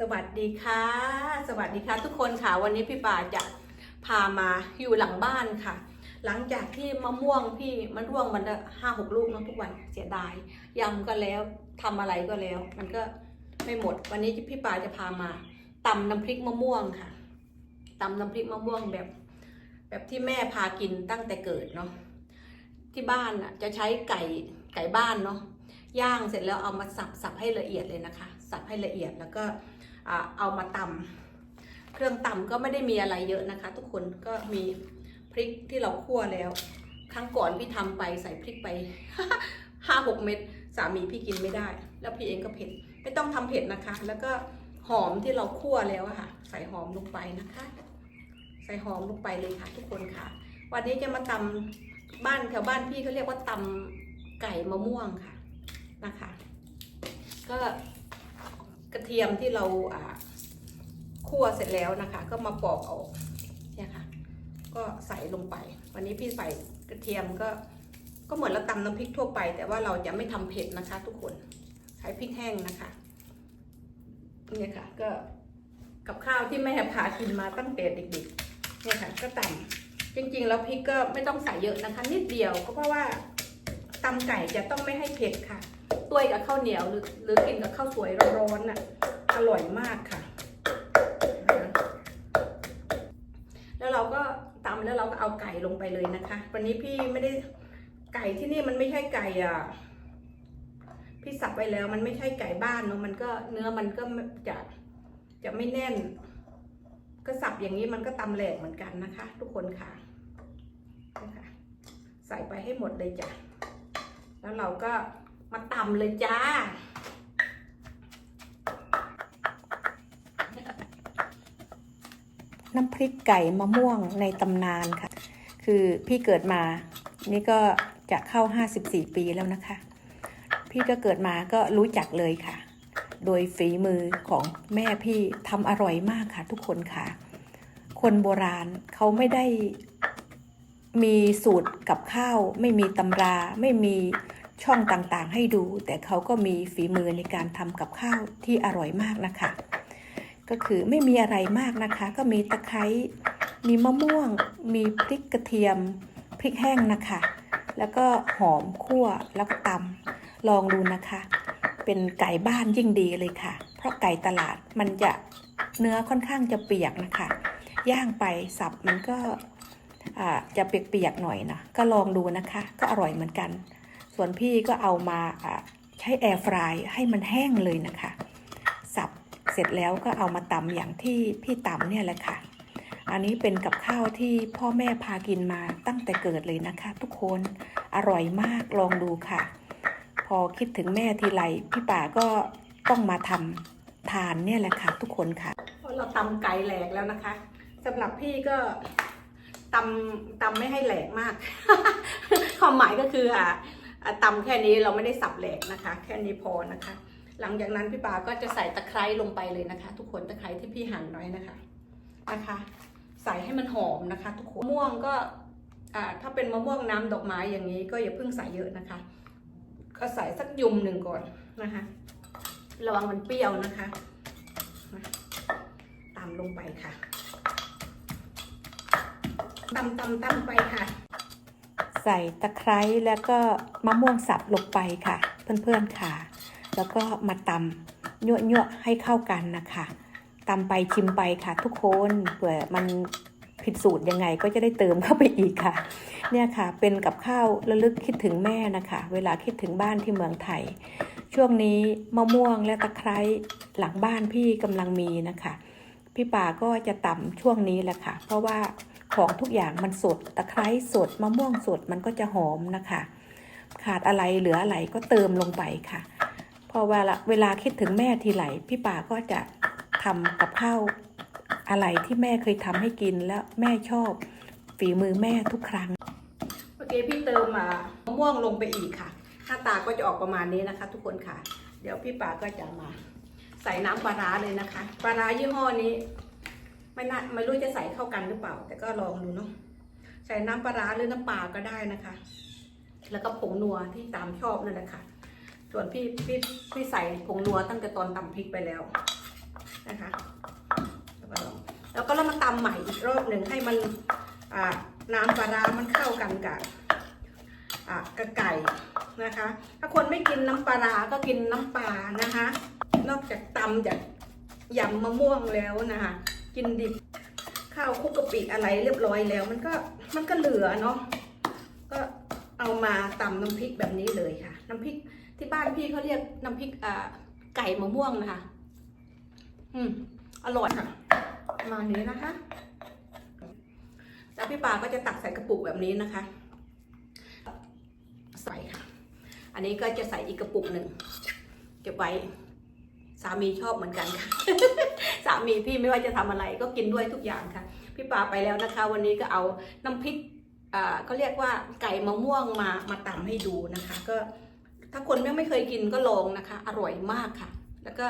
สวัสดีค่ะ สวัสดีค่ะ ทุกคนค่ะ วันนี้พี่ป่าจะพามาอยู่หลังบ้านค่ะ หลังจากที่มะม่วงพี่มันร่วงมันห้าหกลูกเนอะทุกวันเสียดายยำก็แล้วทำอะไรก็แล้ว มันก็ไม่หมด วันนี้พี่ป่าจะพามาตำน้ำพริกมะม่วงค่ะตำน้ำพริกมะม่วงแบบ แบบที่แม่พากินตั้งแต่เกิดเนาะที่บ้านอะจะใช้ไก่ไก่บ้านเนาะย่างเสร็จแล้วเอามาสับสับให้ละเอียดเลยนะคะ สับให้ละเอียดแล้วก็ เอามาตำเครื่องตำก็ไม่ได้มีอะไรเยอะนะคะ ทุกคนก็มีพริกที่เราคั่วแล้ว ครั้งก่อนพี่ทำไปใส่พริกไปห้าหกเม็ดสามีพี่กินไม่ได้ แล้วพี่เองก็เผ็ดไม่ต้องทำเผ็ดนะคะ แล้วก็หอมที่เราคั่วแล้วค่ะ ใส่หอมลงไปนะคะ ใส่หอมลงไปเลยค่ะ ทุกคนค่ะ วันนี้จะมาตำบ้านแถวบ้านพี่เขาเรียกว่าตำไก่มะม่วงค่ะนะคะ ก็ กระเทียมที่เราอ่าคั่วเสร็จแล้วนะคะ ก็มาปอกออกเนี่ยค่ะ ก็ใส่ลงไป วันนี้พี่ใส่กระเทียมก็ก็เหมือนเราตำน้ำพริกทั่วไป แต่ว่าเราจะไม่ทำเผ็ดนะคะ ทุกคนใช้พริกแห้งนะคะเนี่ยค่ะ ก็กับข้าวที่แม่พากินมาตั้งแต่เด็กๆเนี่ยค่ะ ก็ตำจริงๆ แล้วพริกก็ไม่ต้องใส่เยอะนะคะ นิดเดียวก็เพราะว่าตำไก่จะต้องไม่ให้เผ็ดค่ะ ตัวยกับข้าวเหนียวหรือหรือกินกับข้าวสวยร้อนๆน่ะอร่อยมากค่ะนะคะแล้วเราก็ตำแล้วเราก็เอาไก่ลงไปเลยนะคะ วันนี้พี่ไม่ได้ไก่ที่นี่มันไม่ใช่ไก่อะพี่สับไปแล้วมันไม่ใช่ไก่บ้านเนาะมันก็เนื้อมันก็จะจะไม่แน่น ก็สับอย่างนี้มันก็ตำแหลกเหมือนกันนะคะ ทุกคนค่ะนะคะใส่ไปให้หมดเลยจ้ะแล้วเราก็ มาตำเลยจ้า น้ำพริกไก่มะม่วงในตำนานค่ะ คือพี่เกิดมา นี่ก็จะเข้า 54 ปีแล้วนะคะ พี่ก็เกิดมาก็รู้จักเลยค่ะ โดยฝีมือของแม่พี่ทำอร่อยมากค่ะ ทุกคนค่ะ คนโบราณเขาไม่ได้มีสูตรกับข้าว ไม่มีตำราไม่มี ช่องต่างๆ ให้ดู แต่เขาก็มีฝีมือในการทำกับข้าวที่อร่อยมากนะคะ ก็คือไม่มีอะไรมากนะคะ ก็มีตะไคร้มีมะม่วง มีพริกกระเทียม พริกแห้งนะคะ แล้วก็หอมคั่วแล้วก็ตำลองดูนะคะ เป็นไก่บ้านยิ่งดีเลยค่ะ เพราะไก่ตลาดมันจะเนื้อค่อนข้างจะเปียกนะคะ ย่างไปสับมันก็จะเปียกๆหน่อยนะก็ลองดูนะคะ ก็อร่อยเหมือนกัน ส่วนพี่ก็เอามาใช้แอร์ฟรายให้มันแห้งเลยนะคะ สับเสร็จแล้วก็เอามาตำอย่างที่พี่ตำเนี่ยแหละค่ะ อันนี้เป็นกับข้าวที่พ่อแม่พากินมาตั้งแต่เกิดเลยนะคะ ทุกคนอร่อยมากลองดูค่ะ พอคิดถึงแม่ทีไรพี่ป่าก็ต้องมาทำทานเนี่ยแหละค่ะ ทุกคนค่ะ เราตำไก่แหลกแล้วนะคะสำหรับพี่ก็ตำตำไม่ให้แหลกมาก ความหมายก็คืออะ ตำแค่นี้เราไม่ได้สับแหลกนะคะ แค่นี้พอนะคะ หลังจากนั้นพี่ปาก็จะใส่ตะไคร้ลงไปเลยนะคะ ทุกคนตะไคร้ที่พี่หั่นไว้นะคะนะคะ ใส่ให้มันหอมนะคะ ทุกคนมะม่วงก็อ่าถ้าเป็นมะม่วงน้ำดอกไม้อย่างนี้ก็อย่าเพิ่งใส่เยอะนะคะ ก็ใส่สักยุมหนึ่งก่อนนะคะ ระวังมันเปรี้ยวนะคะตามลงไปค่ะตำตำตำไปค่ะ ใส่ตะไคร้แล้วก็มะม่วงสับลงไปค่ะ เพื่อนๆค่ะ แล้วก็มาตำยั่วๆให้เข้ากันนะคะตำไปชิมไปค่ะ ทุกคนเผื่อมันผิดสูตรยังไงก็จะได้เติมเข้าไปอีกค่ะ เนี่ยค่ะ เป็นกับข้าวระลึกคิดถึงแม่นะคะ เวลาคิดถึงบ้านที่เมืองไทย ช่วงนี้มะม่วงและตะไคร้หลังบ้านพี่กำลังมีนะคะ พี่ป่าก็จะตำช่วงนี้แหละค่ะ เพราะว่า ของทุกอย่างมันสดตะไคร้สดมะม่วงสดมันก็จะหอมนะคะ ขาดอะไรเหลืออะไรก็เติมลงไปค่ะ พอเวลาเวลาคิดถึงแม่ทีไรพี่ป่าก็จะทำกับข้าวอะไรที่แม่เคยทำให้กินแล้วแม่ชอบฝีมือแม่ทุกครั้งเมื่อกี้พี่เติมอ่ามะม่วงลงไปอีกค่ะ หน้าตาก็จะออกประมาณนี้นะคะ ทุกคนค่ะ เดี๋ยวพี่ป่าก็จะมา ใส่น้ำปลาร้าเลยนะคะ ปลาร้ายี่ห้อนี้ ไม่น่าไม่รู้จะใส่เข้ากันหรือเปล่า แต่ก็ลองดูเนาะใส่น้ำปลาร้าหรือน้ำปลาก็ได้นะคะ แล้วก็ผงนัวที่ตามชอบนั่นแหละค่ะ ส่วนพี่พี่พี่ใส่ผงนัวตั้งแต่ตอนตำพริกไปแล้วนะคะแล้วก็ลองแล้วก็เรามาตำใหม่อีกรอบหนึ่งให้มันอ่าน้ำปลาร้ามันเข้ากันกับอ่ากับไก่นะคะ ถ้าคนไม่กินน้ำปลาร้าก็กินน้ำปลานะคะ นอกจากตำจากยำมะม่วงแล้วนะคะ กินดิบข้าวคุกกะปิอะไรเรียบร้อยแล้ว มันก็มันก็เหลือเนาะก็เอามาตำน้ำพริกแบบนี้เลยค่ะ น้ำพริกที่บ้านพี่เขาเรียกน้ำพริกอ่าไก่มะม่วงนะคะ อืมอร่อยค่ะมานี้นะคะแล้วพี่ปาก็จะตักใส่กระปุกแบบนี้นะคะ ใส่ค่ะ อันนี้ก็จะใส่อีกกระปุกหนึ่งเก็บไว้สามีชอบเหมือนกันค่ะ สามีพี่ไม่ว่าจะทำอะไรก็กินด้วยทุกอย่างค่ะ พี่ปาไปแล้วนะคะ วันนี้ก็เอาน้ำพริกอ่าก็เรียกว่าไก่มะม่วงมามาตำให้ดูนะคะ ก็ถ้าคนไม่ไม่เคยกินก็ลองนะคะ อร่อยมากค่ะ แล้วก็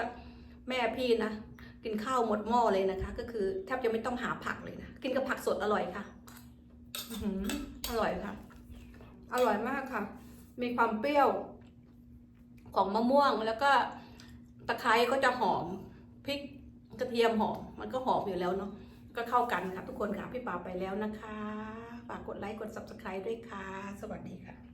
แม่พี่นะกินข้าวหมดหม้อเลยนะคะ ก็คือแทบจะไม่ต้องหาผักเลยนะกินกับผักสดอร่อยค่ะอื้อหืออร่อยค่ะ อร่อยมากค่ะ มีความเปรี้ยว ของมะม่วงแล้วก็ตะไคร้ก็จะหอมพริก กระเทียมหอมมันก็หอมอยู่แล้วเนาะก็เข้ากันค่ะทุกคนค่ะพี่ป่าไปแล้วนะคะฝากกดไลค์กด subscribe ด้วยค่ะ สวัสดีค่ะ